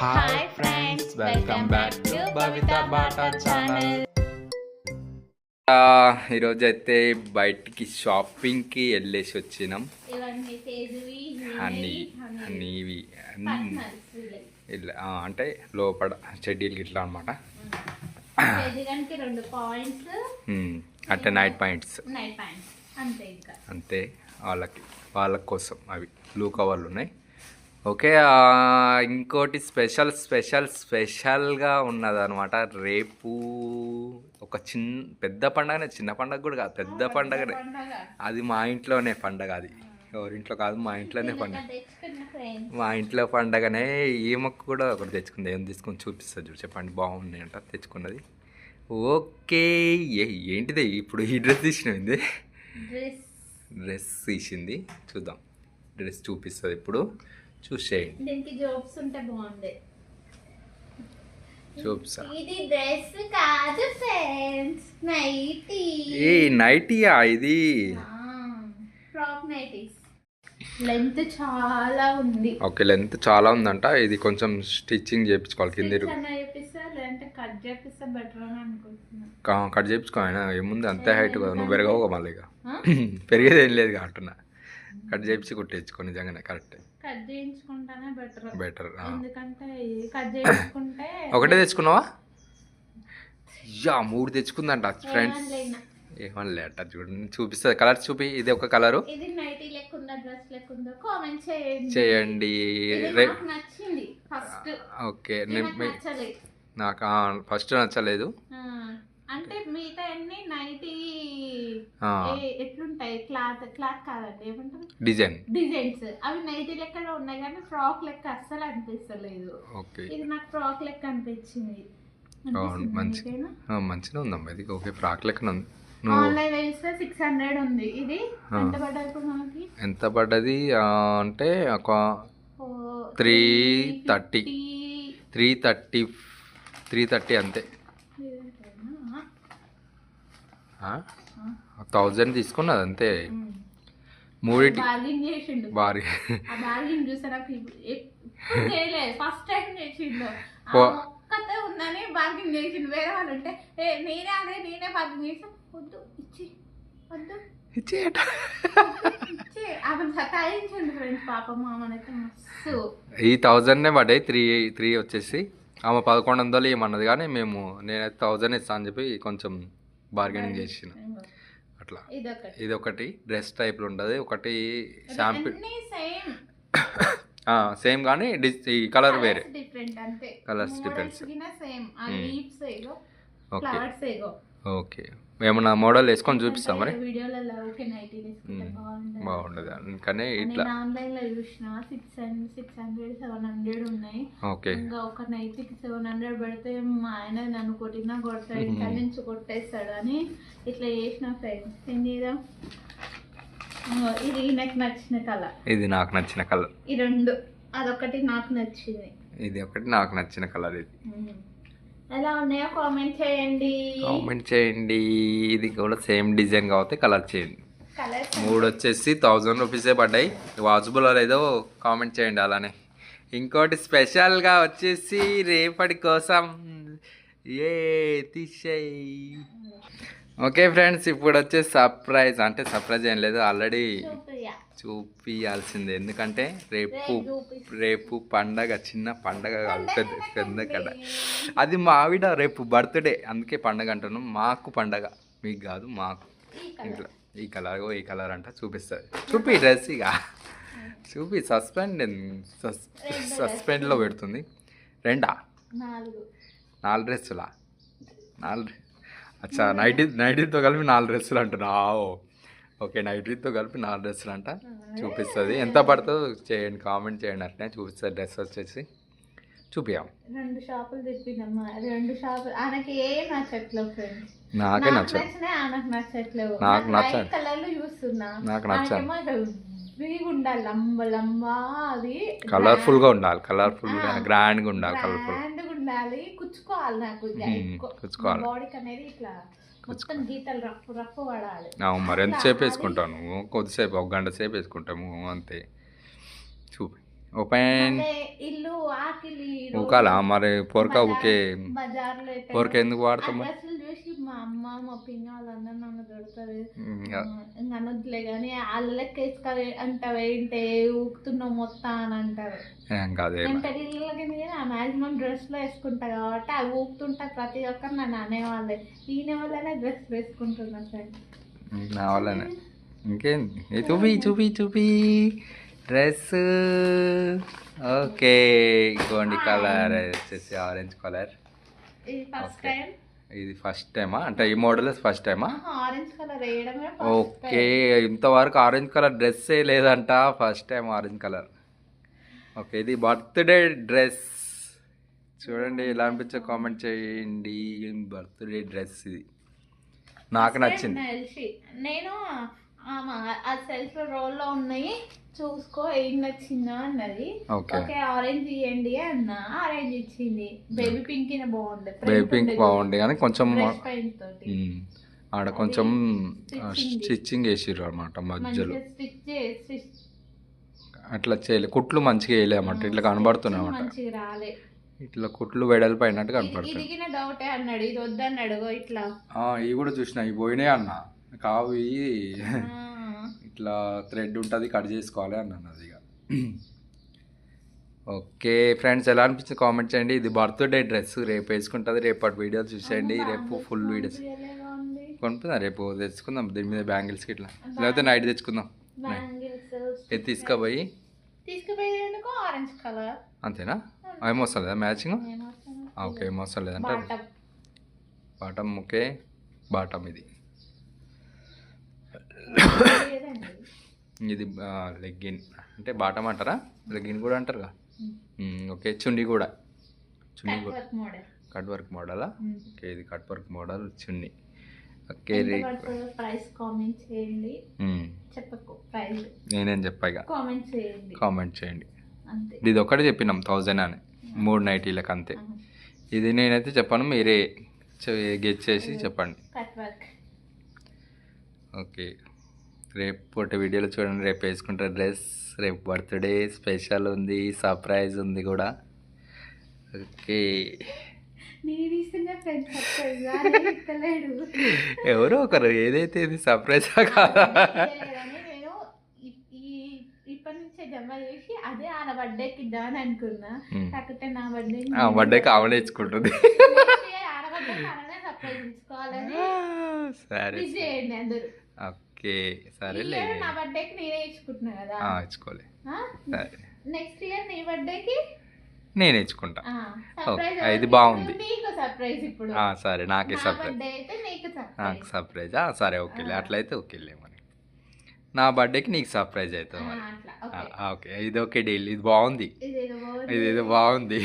Hi friends welcome back to Bhavitha Bata channel ఈరోజు అయితే బయటికి షాపింగ్కి వెళ్ళేసి వచ్చినాం. హనీవి ఇలా ఆ, అంటే లోపల చెడ్డీలు ఇట్లా అనమాట తేజుగానికి రెండు పాయింట్స్. అంటే నైట్ పాయింట్స్. Night pants. అంతే ఇంకా. అంతే. వాళ్ళకి వాళ్ళ కోసం అవి. బ్లూ కవర్లు ఉన్నాయి. ఓకే ఇంకోటి స్పెషల్ స్పెషల్ స్పెషల్గా ఉన్నదన్నమాట. రేపు ఒక చిన్న పెద్ద పండగనే చిన్న పండగ కూడా కాదు పెద్ద పండగనే. పండగ. అది మా ఇంట్లోనే పండగ అది. ఎవరింట్లో కాదు మా ఇంట్లోనే పండగ. మా ఇంట్లో పండగనే ఈమెకు కూడా ఒకటి తెచ్చుకుంది. ఏం తీసుకొని చూపిస్తుంది చూడు చెప్పండి బాగున్నాయి అంట తెచ్చుకున్నది. ఓకే ఏంటిది? ఇప్పుడు ఈ డ్రెస్ తీసినది డ్రెస్ తీసింది చూద్దాం. డ్రెస్ చూపిస్తుంది ఇప్పుడు. చూసేయండి దీనికి జోబ్స్ ఉంటే బాగుంది చూపిస్తా ఇది డ్రెస్ కాదు ఫ్రెండ్స్ నైటీ. ఏ నైటీయా ఇది? Frock nighties. లెంత్ చాలా ఉంది. ఓకే లెంత్ చాలా ఉందంట. ఇది కొంచెం స్టిచ్చింగ్ చేయించుకోవాలి కింద కట్ చేపిస్తే బెటర్ అని అనుకుంటున్నా. కా- కట్ చేయించుకో ఆయన. ఏముంది? అంతే హైట్ కదా. నువ్వు పెరగవు మళ్ళీ ఇక? పెరిగేది ఏం లేదు అంటున్నా. కట్ చేయించి కుట్టించుకో నిజంగానే కరెక్ట్. కట్ చేయించుకుంటానే బెటర్ బెటర్ ఎందుకంటే కట్ చేయించుకుంటే ఒకటే తెచ్చుకున్నావా? యా మూడు తెచ్చుకుందంట ఫ్రెండ్స్? ఏమన్నా అట్ట చూడండి చూపిస్తుంది కలర్ చూపి ఇది ఒక కలరు ఇది నైటీ లెక్కుందా డ్రెస్ లెక్కుందో కామెంట్ చేయండి. నచ్చింది ఫస్ట్ ఓకే నాకు ఫస్ట్ నచ్చలేదు. అంటే మిగతా అన్ని నైటీ ఎట్లుంటాయి? క్లాత్ క్లాత్ కాదండి ఏమంటారు? డిజైన్. డిజైన్స్. అవి నైటీ లెక్కలో ఉన్నాయి కానీ ఫ్రాక్ లెక్క అస్సలు అనిపిస్తలేదు. ఓకే ఇది నాకు ఫ్రాక్ లెక్క అనిపించింది. మంచి- మంచిగా ఉందమ్మా ఇది. ఓకే ఫ్రాక్ లెక్కన ఉంది ఆన్లైన్ వేస్తే సిక్స్ హండ్రెడ్ ఉంది. ఇది. ఎంత పడ్డది మనకి? ఎంత పడ్డది? అంటే ఒక 330. 350. త్రీ థర్టీ త్రీ థర్టీ అంతే ఇదేంటన్నా? ఆ. థౌజండ్ తీసుకున్నది అంతే. మూడింటి బార్గెన్ చేసిండు. భారీ ఆ బార్గెన్ చూసా నాకు ఇప్పుడు ఎప్పుడు చేయలేదు ఫస్ట్ టైం చేసిండు ఒక్కతే ఉందని చేసిండు. వేరే వాళ్ళు ఉంటే ఏ నేనే అదే నేనే బార్గెన్ చేసా వద్దు ఇచ్చి వద్దు. ఇచ్చేయట ఇచ్చి ఆమె సతాయించండి ఫ్రెండ్స్ పాపం మస్తు. ఈ థౌజండ్నే పడ్డాయి త్రీ త్రీ వచ్చేసి. ఆమె పదకొండు వందలు ఏమన్నది కానీ మేము నేనైతే థౌజండ్ ఇస్తాను అని చెప్పి కొంచెం బార్గెనింగ్ చేసిన. అట్లా. ఇది ఒకటి డ్రెస్ టైప్లో ఉంటుంది ఒకటి అన్నీ సేమ్ కానీ ఈ కలర్ వేరే. లీవ్స్ ఏగో ఓకే ఓకే. ఏమన్నా మోడల్ వేసుకొని చూపిస్తాం మరి? వీడియోలలో ఓకే నైటీ. బాగుంటుంది బాగుండదు. అందుకనే ఇట్లా నేను ఆన్లైన్లో చూసిన six six hundred seven hundred ఉన్నాయి. ఓకే. ఇంకా ఒక నైట్కి సెవెన్ హండ్రెడ్ పెడితే మా ఆయన నన్ను కొట్టినా కొడతాడు ఇక్కడ నుంచి కొట్టేస్తాడు అని ఇట్లా చేసిన ఫ్రెండ్స్ ఏం చేద్దాం? ఇంగో ఇది నాకు నచ్చిన కలర్ ఇది నాకు నచ్చిన కలర్ ఈ రెండు. అదొకటి నాకు నచ్చింది. ఇది ఒకటి నాకు నచ్చిన కలర్ ఇది. ఎలా ఉన్నాయో కామెంట్ చేయండి. కామెంట్ చేయండి. ఇది కూడా సేమ్ డిజైన్ కాబట్టి కలర్ చేయండి. మూడు వచ్చేసి థౌజండ్ రూపీసే పడ్డాయి. వాచబుల్ లేదో కామెంట్ చేయండి అలానే. ఇంకోటి స్పెషల్గా వచ్చేసి రేపటి కోసం. ఏ తీసేయి. ఓకే ఫ్రెండ్స్ ఇప్పుడు వచ్చే సర్ప్రైజ్. అంటే సర్ప్రైజ్ ఏం లేదు ఆల్రెడీ చూపియా చూపియాల్సిందే. ఎందుకంటే రేపు రేపు పండగ చిన్న పండగ పెద్ద పెద్ద కడ అది మా ఆవిడ రేపు బర్త్డే అందుకే పండగ అంటున్నాం. మాకు పండగ మీకు కాదు మాకు. ఇంట్లో ఈ కలర్ ఈ కలర్ అంట చూపిస్తుంది. చూపి డ్రెస్ ఇక. చూపి సస్పెండ్ సస్పెండ్లో పెడుతుంది. రెండా? నాలుగు డ్రెస్సులా? నాలుగు అచ్చా నైటీ నైటీతో కలిపి నాలుగు డ్రెస్సులు అంటున్నా. ఓకే నైటీతో కలిపి నాలుగు డ్రెస్సులు అంట. చూపిస్తుంది. ఎంత పడుతుందో చేయండి కామెంట్ చేయండి అట్లనే చూపిస్తుంది డ్రెస్ వచ్చేసి. చూపియాం రెండు షాపులు తిప్పినమ్మా రెండు షాపులు. ఆయనకి ఏం నచ్చట్లేవు ఫ్రెండ్స్ నాకే నచ్చదు నచ్చినాయి ఆయనకు నచ్చట్లేవు. నాకు నచ్చదు. కలర్లు చూస్తున్నా. నాకు హెవీగా ఉండాలి. లంబ లంబ అది కలర్ఫుల్గా ఉండాలి. కలర్ఫుల్గా ఆ. గ్రాండ్గా ఉండాలి కలర్ఫుల్ గ్రాండ్గా ఉండాలి కుచ్చుకోవాలి నాకు. కుచ్చుకోవాలి. బాడీకి అనేది ఇట్లా మొత్తం గీతలు రఫ్ రఫ్ పడాలి. మరి ఎంతసేపు వేసుకుంటాను కొద్దిసేపు ఒక గంట సేపు వేసుకుంటాము అంతే. చూపి. ఓపెన్. అంటే ఇల్లు ఆకిలి ఊకాలా మరి పొరక ఊకే పొరక ఎందుకు వాడతాం ఆ మరి? డ్రెస్సులు చూసి మా అమ్మ మా పిన్ని వాళ్ళందరూ నన్ను దొరుకుతారు ఇంకా ఇంకా అనొద్దులే కానీ వాళ్ళకి వేసుకోవే అంటావే ఏంటే ఊపుతున్నావు మొత్తం అని అంటారు. కాదు నేను పెళ్ళిళ్ళకి మాక్సిమం డ్రెస్లో వేసుకుంటా కాబట్టి అవి ఊపుతుంటా ప్రతి ఒక్కరు నన్ను అనేవాళ్ళే. ఈయన వల్లనే డ్రెస్ వేసుకుంటున్నా ఫ్రెండ్స్ నా వల్లనే ఇంకేంది? ఏ చూపి చూపి చూపి. డ్రెస్ ఓకే గోండి కలర్. వచ్చేసి ఆరెంజ్ కలర్ ఇది ఫస్ట్ Okay. టైం ఇది ఫస్ట్ టైమా అంటే ఈ మోడల్ ఫస్ట్ టైమా ఓకే ఇంతవరకు ఆరెంజ్ కలర్ డ్రెస్సే లేదంట. First time orange colour okay ఇది బర్త్డే డ్రెస్ చూడండి ఎలా అనిపించో కామెంట్ చేయండి. బర్త్డే డ్రెస్ ఇది. నాకు నచ్చింది. నేను సెల్ఫ్ రోల్లో ఉన్నాయి. చూసుకో ఏం నచ్చిందా అన్నది. ఓకే. ఆరెంజ్ ఇవ్వండి అన్న ఆరెంజ్ ఇచ్చింది. బేబీ పింక్ బాగుంది బేబీ పింక్ బాగుంది కానీ కొంచెం ఆడ కొంచెం. స్టిచ్చింగ్ వేసిర్రు అనమాట మధ్యలో. అట్లా చేయలే కుట్లు మంచిగా వేయలే అన్నమాట ఇట్లా కనబడుతున్నాయి అన్నమాట. ఇట్లా కుట్లు వెడల్పు అయినట్టు కనపడుతుంది డౌటే అన్నాడు ఇది వద్దన్నాడు ఇట్లా. ఇవి కూడా చూసిన ఇవి పోయినాయి అన్న. కావు ఇట్లా థ్రెడ్ ఉంటుంది కట్ చేసుకోవాలి అన్నాను అది ఇక. ఓకే ఫ్రెండ్స్ ఎలా అనిపించింది కామెంట్ చేయండి. ఇది బర్త్డే డ్రెస్ రేపు వేసుకుంటుంది రేపటి వీడియోలు చూసేయండి. రేపు ఫుల్ వీడియోస్ కొనుక్కుందాం రేపు తెచ్చుకుందాం. దీని మీద బ్యాంగిల్స్కి ఇట్లా. లేకపోతే నైట్ తెచ్చుకుందాం. ఇది తీసుకుపోయి. అంతేనా? ఏమో వస్తుంది లేదా మ్యాచింగ్ ఓకే ఏమో వస్తుంది లేదంటే బాటం బాటమ్ ఓకే. బాటమ్ ఇది. ఇది లెగ్గిన్. అంటే బాటమ్ అంటారా? లెగ్గిన్ కూడా అంటారుగా? మ్మ్, ఓకే చున్నీ కూడా. చున్నీ కూడా. కట్ వర్క్ మోడలా? ఓకే ఇది కట్ వర్క్ మోడల్ చున్నీ. ఓకే ఎంత రే పడుతుందో ప్రైస్ కామెంట్ చేయండి? మ్మ్, చెప్పకు ప్రైస్. నేనేం చెప్పా ఇక? కామెంట్ చేయండి. కామెంట్ చేయండి. అంతే. ఇది ఒకటి చెప్పినాం థౌజండ్ అని. మూడు నైటీలకు అంతే. ఇది నేనైతే చెప్పాను మీరే గెట్ చేసి చెప్పండి. ఓకే. రేపు వీడియోలో చూడండి రేపు వేసుకుంటారు డ్రెస్ రేపు బర్త్డే స్పెషల్ ఉంది సర్ప్రైజ్ ఉంది కూడా. ఓకే. ఎవరో ఒకరు ఏదైతే ఇది సర్ప్రైజ్ కాదా. అదే ఆన బర్త్డేకి ఇద్దామని అనుకున్నా. కాకపోతే నా బర్త్డే ఆ, బర్త్డే కావాలి ఇచ్చుకుంటుంది. ఆన బర్త్డే ఆననే సర్ప్రైజ్ ఇచ్చుకోవాలని సరే ఓకే year నా బర్త్డేకి నేనే ఇచ్చుకుంటున్నా కదా. ఆ, ఇచ్చుకోలే. సరే. నెక్స్ట్ ఇయర్ నీ బర్త్డేకి? నేను ఇచ్చుకుంటా. సర్ప్రైజ్ ఓకే, ఇది బాగుంది. సర్ప్రైజ్ ఇప్పుడు. ఆ, సరే నాకే సర్ప్రైజ్ నీకు సర్ప్రైజ్ సరే ఓకేలే అట్లయితే ఓకేలే మరి. నా బర్త్డేకి నీకు సర్ప్రైజ్ అవుతుంది మరి. ఓకే. ఇది ఓకే డీల్. ఇది బాగుంది. బాగుంది. ఇదేదో బాగుంది.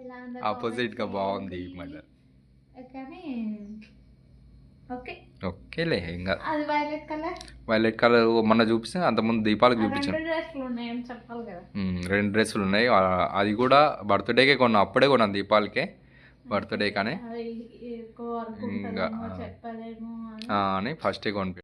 ఎలా ఉందో ఆపోజిట్గా comment బాగుంది. మళ్ళీ ఓకే. ఓకేలే ఇంకా అది వైలెట్ కలర్ వైలెట్ కలర్ మొన్న చూపిస్తే అంతకుముందు దీపాలకు చూపించాను రెండు డ్రెస్సులు ఉన్నాయి అది కూడా బర్త్డేకే కొన్నా అప్పుడే కొన్నాను దీపాలకే. బర్త్డే కానీ ఇంకా, అని. ఫస్టే కొనిపి